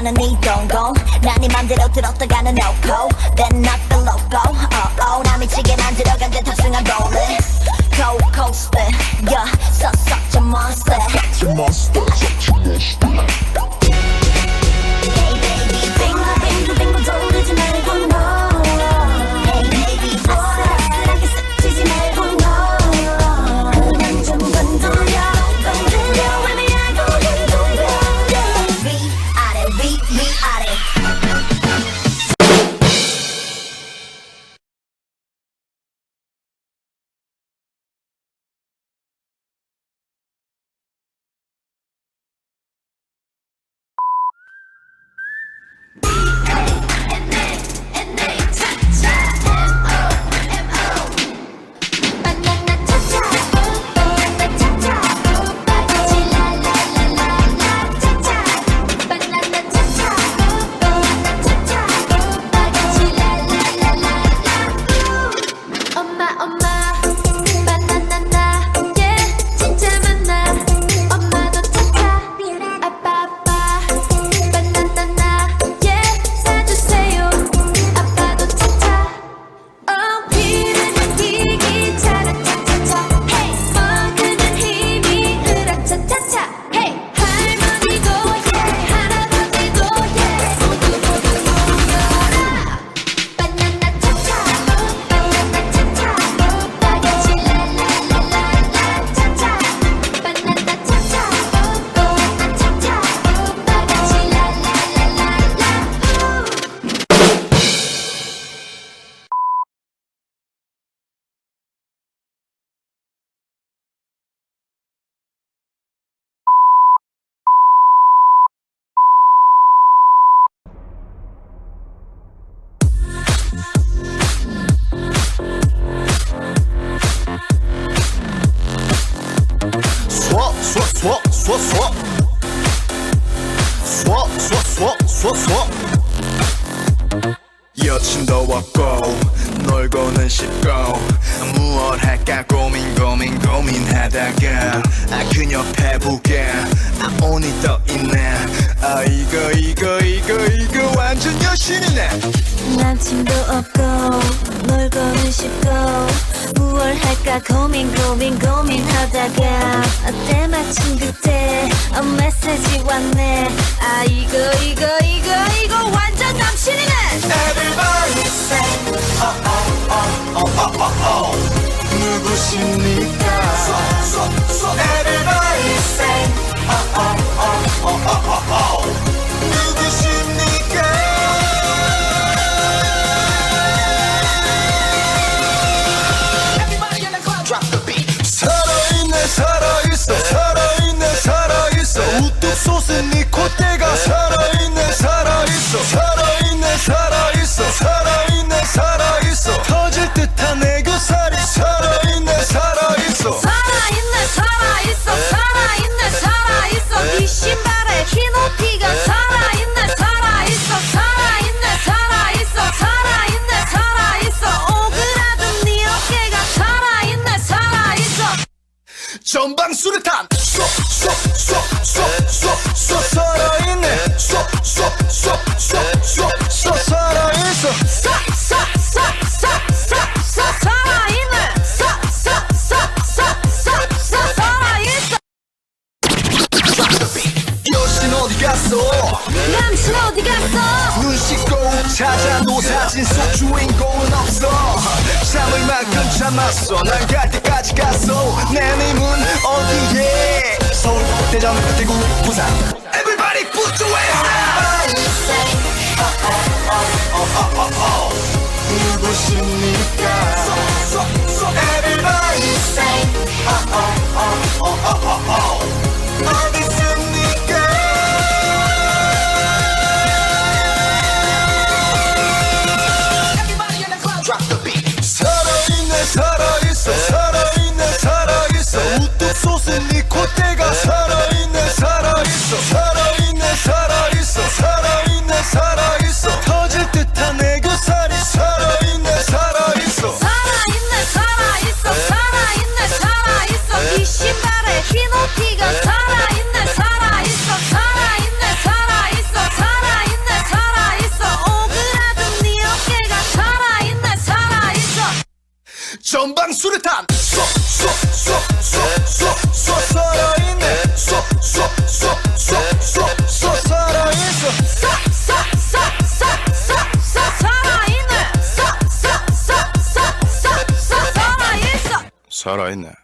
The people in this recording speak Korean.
하는 이동공 난네 맘대로 들었다가는 no-go Then not the loco Oh oh 나 미치게 만들어간 듯 탑승한 볼을. Cold coaster yeah. Swap, swap. Swap, swap, swap, swap, swap. 여친도 없고 놀고는 싶고 무얼 할까? 고민 고민 고민하다가. 아 그녀 페북에 아 온이 떠 있네. 아 이거 이거 이거 이거 완전 여신이네. 남친도 없고 놀고는 싶고 무얼 할까? 고민 고민 고민하다가. 때마침 그때 어, 메시지 왔네. 아 이거 이거 이거 이거 완전 남친이네. Everybody 솟은 네 콧대가 살아있네 살아있어 살아있네 살아있어 살아있네 살아있어 터질 듯한 애교살이 살아있네 살아있어 살아있네 살아있어 살아있네 살아있어 네 신발에 흰 옷티가 살아있네 살아있어 살아있네 살아있어 살아있네 살아있어 오그라든 네 어깨가 살아있네 살아있어 전방 수류탄 쏙쏙쏙쏙쏙쏙 쏙쏙쏙쏙쏙쏙 살아있어 여신 어디 갔어 남친 어디 갔어 눈 씻고 찾아도 사진 속 주인공은 없어 참을 만큼 참았어 난 갈 때까지 갔어 내 님은 어디에? 서울 대전 대구 부산. Everybody Oh ho, ho. 전방 수류탄 쏘쏘쏘쏘쏘쏘 살아있네 쏘쏘쏘쏘쏘쏘 살아있네